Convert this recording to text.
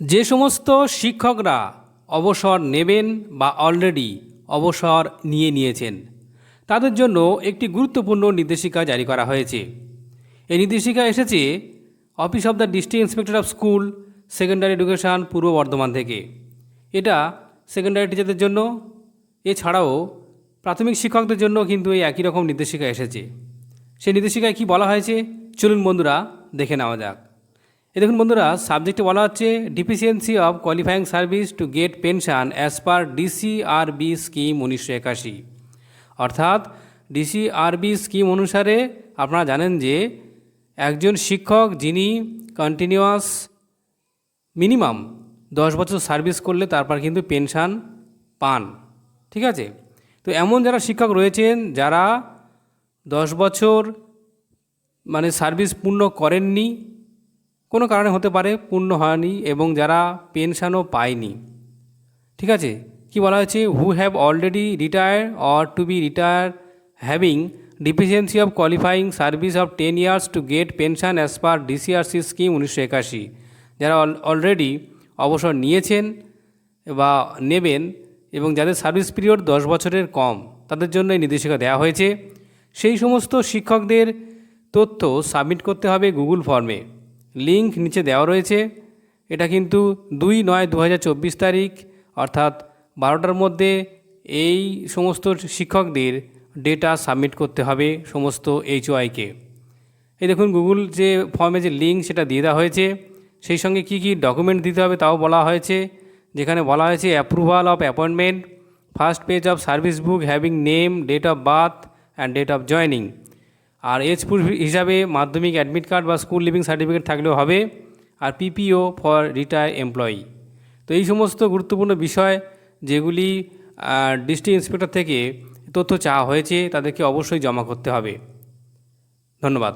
যে সমস্ত শিক্ষকরা অবসর নেবেন বা অলরেডি অবসর নিয়ে নিয়েছেন, তাদের জন্য একটি গুরুত্বপূর্ণ নির্দেশিকা জারি করা হয়েছে। এই নির্দেশিকা এসেছে office of the district inspector of school secondary education পূর্ব বর্ধমান থেকে। এটা সেকেন্ডারি টিচারদের জন্য, এছাড়াও প্রাথমিক শিক্ষকদের জন্য কিন্তু এই একই রকম নির্দেশিকা এসেছে। সেই নির্দেশিকায় কি বলা হয়েছে? চলুন বন্ধুরা দেখে নেওয়া যাক। এ দেখুন বন্ধুরা সাবজেক্টে বলা হচ্ছে deficiency of qualifying service to get pension as per DC DCRB scheme উনিশশো একাশি। অর্থাৎ ডিসি ডিসিআরবি স্কিম অনুসারে আপনারা জানেন যে একজন শিক্ষক যিনি কন্টিনিউয়াস মিনিমাম দশ বছর সার্ভিস করলে তারপর কিন্তু পেনশন পান, ঠিক আছে? তো এমন যারা শিক্ষক রয়েছেন, যারা দশ বছর মানে সার্ভিস পূর্ণ করেননি কোনো কারণে হতে পারে পূর্ণ হয়নি এবং যারা পেনশনও পায়নি। ঠিক আছে? কি বলা হয়েছে? Who have already retire or to be retire having deficiency of qualifying service of ten years to get pension as per DCRC scheme উনিশশো একাশি। যারা অলরেডি অবসর নিয়েছেন বা নেবেন এবং যাদের সার্ভিস পিরিয়ড দশ বছরের কম, তাদের জন্য এই নির্দেশিকা দেওয়া হয়েছে। সেই সমস্ত শিক্ষকদের তথ্য সাবমিট করতে হবে গুগল ফর্মে লিংক নিচে দেওয়া রয়েছে। এটা কিন্তু দুই নয় দু তারিখ, অর্থাৎ বারোটার মধ্যে এই সমস্ত শিক্ষকদের ডেটা সাবমিট করতে হবে সমস্ত এইচওআইকে এই দেখুন গুগল যে ফর্মে যে লিঙ্ক সেটা দিয়ে দেওয়া হয়েছে, সেই সঙ্গে কি কি ডকুমেন্ট দিতে হবে তাও বলা হয়েছে। যেখানে বলা হয়েছে approval of appointment first page of service book having name date of birth and date of joining R age proof হিসাবে মাধ্যমিক অ্যাডমিট কার্ড বা স্কুল লিভিং সার্টিফিকেট থাকলেও হবে, আর পিপিও ফর রিটায়ার এমপ্লয়ি তো এই সমস্ত গুরুত্বপূর্ণ বিষয় যেগুলি ডিস্ট্রিক্ট ইন্সপেক্টর থেকে তথ্য চাওয়া হয়েছে, তাদেরকে অবশ্যই জমা করতে হবে। ধন্যবাদ।